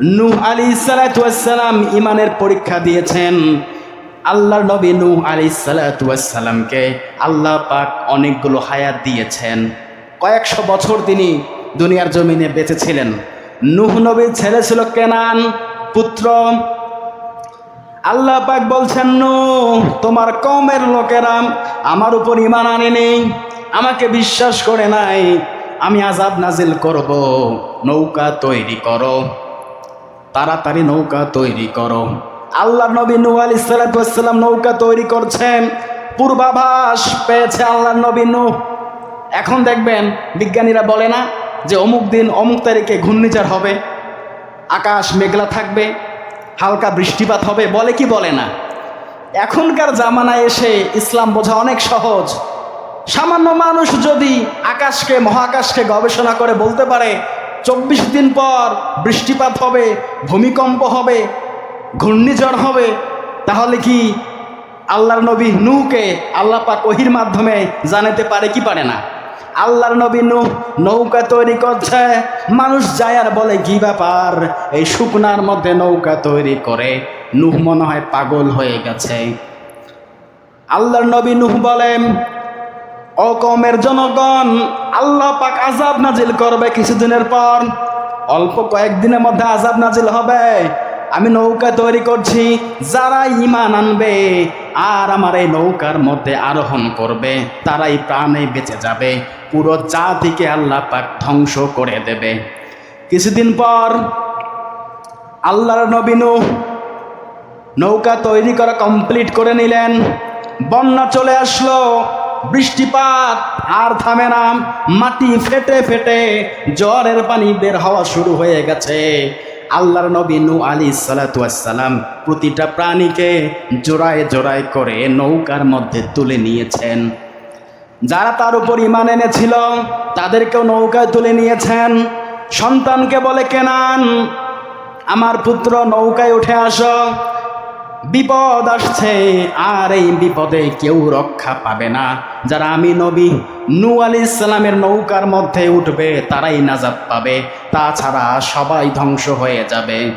নূহ আলী সালাতাম ইমানের পরীক্ষা দিয়েছেন। আল্লাহর নবী নূহ আলী সালাতামকে আল্লাহ পাক অনেকগুলো হায়াত দিয়েছেন। কয়েকশো বছর তিনি দুনিয়ার জমিনে বেঁচে ছিলেন নূহ নবীর ছেলে ছিল কেনান পুত্র। আল্লাহ পাক বলছেন নু তোমার কমের লোকেরা আমার উপর ইমান আনেনি। আমাকে বিশ্বাস করে নাই। আমি আজাব নাজিল করব। নৌকা তৈরি করো। তাড়াতাড়ি নৌকা তৈরি করো। আল্লাহ নবী নু আলি সালাম নৌকা তৈরি করছেন। পূর্বাভাস পেয়েছে আল্লাহ নবী নু এখন দেখবেন বিজ্ঞানীরা বলে না যে অমুক দিন অমুক তারিখে ঘূর্ণিঝড় হবে, আকাশ মেঘলা থাকবে, হালকা বৃষ্টিপাত হবে, বলে কি বলে না? এখনকার জামানায় এসে ইসলাম বোঝা অনেক সহজ। সামান্য মানুষ যদি আকাশকে, মহাকাশকে গবেষণা করে বলতে পারে চব্বিশ দিন পর বৃষ্টিপাত হবে, ভূমিকম্প হবে, ঘূর্ণিঝড় হবে, তাহলে কি আল্লাহর নবী নূকে আল্লাহ পাক ওহির মাধ্যমে জানাতে পারে কি পারে না? আল্লাহর নবী নূ নৌকা তৈরি করছে, মানুষ যায় আর বলে, কি ব্যাপার? এই শুকনার মধ্যে নৌকা তৈরি করে? নুহ মনে হয় পাগল হয়ে গেছে। আল্লাহর নবী নুহ বলেন অকমের জনগণ আল্লাহ পাক আজাব নাজিল করবে কিছুদিনের পর। অল্প কয়েকদিনের মধ্যে আজাব নাজিল হবে। আমি নৌকা তৈরি করছি, যারা ইমান আনবে আর আমার এই নৌকার মধ্যে আরোহণ করবে, তারাই প্রাণে বেঁচে যাবে। পুরো জাতিকে আল্লাহ পাক ধ্বংস করে দেবে। কিছুদিন পর আল্লাহর নবীনু নৌকা তৈরি করা কমপ্লিট করে নিলেন। বন্যা চলে আসলো। বৃষ্টিপাত, আর থামে না। মাটি ফেটে ফেটে জ্বরের পানি বের হওয়া শুরু হয়ে গেছে। আল্লাহর নবী নু আলী সালাতাম প্রতিটা প্রাণীকে জোড়ায় জোড়ায় করে নৌকার মধ্যে তুলে নিয়েছেন। যারা তার উপর ইমান এনেছিল, তাদেরকেও নৌকায় তুলে নিয়েছেন। সন্তানকে বলে, কেনান, আমার পুত্র, নৌকায় উঠে আসো। বিপদ আসছে, আর এই বিপদে কেউ রক্ষা পাবে না। যারা আমি নবী, নু আলি ইসলামের নৌকার মধ্যে উঠবে, তারাই নাজাব পাবে। তাছাড়া সবাই ধ্বংস হয়ে যাবে।